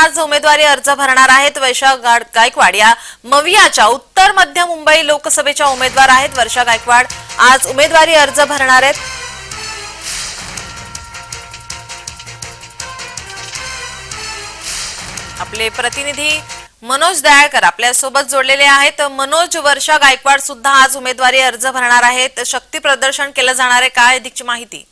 आज उमेदवारी अर्ज भरणार आहेत. वैशा गायकवाड या मवियाच्या उत्तर मध्य मुंबई लोकसभेच्या उमेदवार आहेत. वर्षा गायकवाड आज उमेदवारी अर्ज भरणार आहेत. आपले प्रतिनिधी मनोज दयाळकर आपल्यासोबत जोडलेले आहेत. मनोज वर्षा गायकवाड सुद्धा आज उमेदवारी अर्ज भरणार आहेत. शक्ती प्रदर्शन केलं जाणार आहे. काय अधिकची माहिती?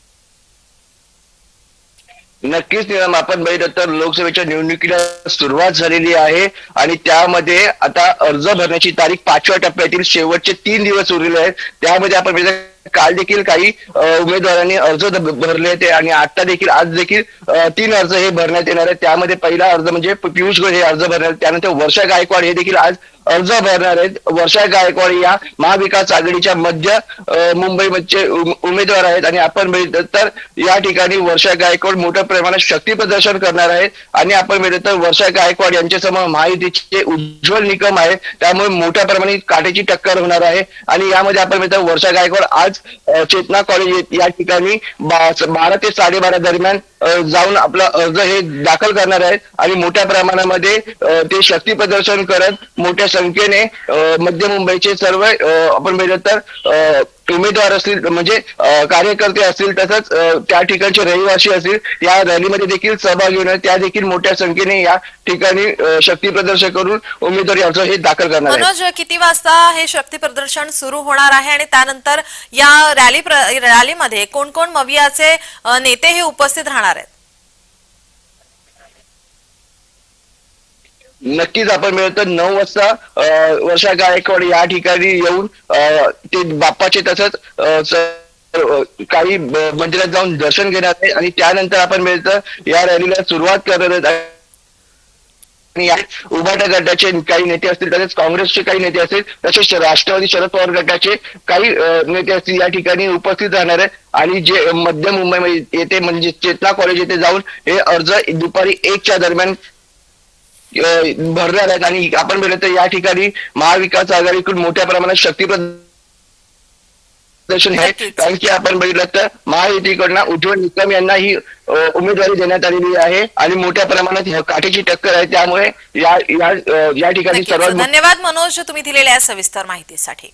नक्कीच नियम आपण बघितलं तर लोकसभेच्या निवडणुकीला सुरुवात झालेली आहे आणि त्यामध्ये आता अर्ज भरण्याची तारीख पाचव्या टप्प्यातील शेवटचे तीन दिवस उरलेले आहेत. त्यामध्ये आपण काल देखील काही उमेदवारांनी अर्ज भरले होते आणि आता देखील आज देखील तीन अर्ज हे भरण्यात येणार आहेत. त्यामध्ये पहिला अर्ज म्हणजे पियुष गोयल हे अर्ज भरणार त्यानंतर वर्षा गायकवाड हे देखील आज अर्ज भरणार आहेत. वर्षा गायकवाड या महाविकास आघाडीच्या मध्य मुंबईमध्ये उमेदवार आहेत आणि आपण बघितलं तर या ठिकाणी वर्षा गायकवाड मोठ्या प्रमाणात शक्ती प्रदर्शन करणार आहेत. आणि आपण बघितलं तर वर्षा गायकवाड यांच्यासमोर महायुतीचे उज्ज्वल निकम आहे. त्यामुळे मोठ्या प्रमाणात काटेची टक्कर होणार आहे. आणि यामध्ये आपण मिळतो वर्षा गायकवाड आज चेतना कॉलेज या ठिकाणी बारा ते साडेबारा दरम्यान जाऊन आपला अर्ज हे दाखल करणार आहेत आणि मोठ्या प्रमाणामध्ये ते शक्ती प्रदर्शन करत मोठ्या संख्येने मध्य मुंबईचे सर्व आपण बघितलं तर अ, उमेदवार असतील म्हणजे कार्यकर्ते असतील तसंच त्या ठिकाणचे रहिवासी असतील या रॅलीमध्ये देखील सहभागी होणार त्या देखील मोठ्या संख्येने या ठिकाणी शक्ती प्रदर्शन करून उमेदवारी अर्ज हे दाखल करणार मनोज किती वाजता हे शक्ती प्रदर्शन सुरू होणार आहे? आणि त्यानंतर या रॅली रॅलीमध्ये कोण कोण मवियाचे नेते हे उपस्थित राहणार आहेत? नक्कीच आपण मिळतो. नऊ वाजता वर्षा गायकवाड या ठिकाणी येऊन ते बाप्पाचे तसंच काही मंदिरात जाऊन दर्शन घेणार आहे आणि त्यानंतर आपण मिळतं या रॅलीला सुरुवात करत आणि या उभाटा गटाचे काही नेते असतील तसेच काँग्रेसचे काही नेते असतील तसेच राष्ट्रवादी शरद पवार गटाचे काही नेते असतील या ठिकाणी उपस्थित राहणार आहे आणि जे मध्य मुंबईमध्ये येते म्हणजे चेतना कॉलेज येथे जाऊन हे अर्ज दुपारी एकच्या दरम्यान भरणार आहेत आणि आपण बघितलं तर या ठिकाणी महाविकास आघाडीकडून मोठ्या प्रमाणात शक्ती प्रदर्शन आहे. कारण की आपण बघितलं तर महायुतीकडनं उज्ज्वल निकम यांना ही उमेदवारी देण्यात आलेली आहे आणि मोठ्या प्रमाणात काठीची टक्कर आहे. त्यामुळे या या ठिकाणी सर्वात धन्यवाद मनोज तुम्ही दिलेल्या या सविस्तर माहितीसाठी.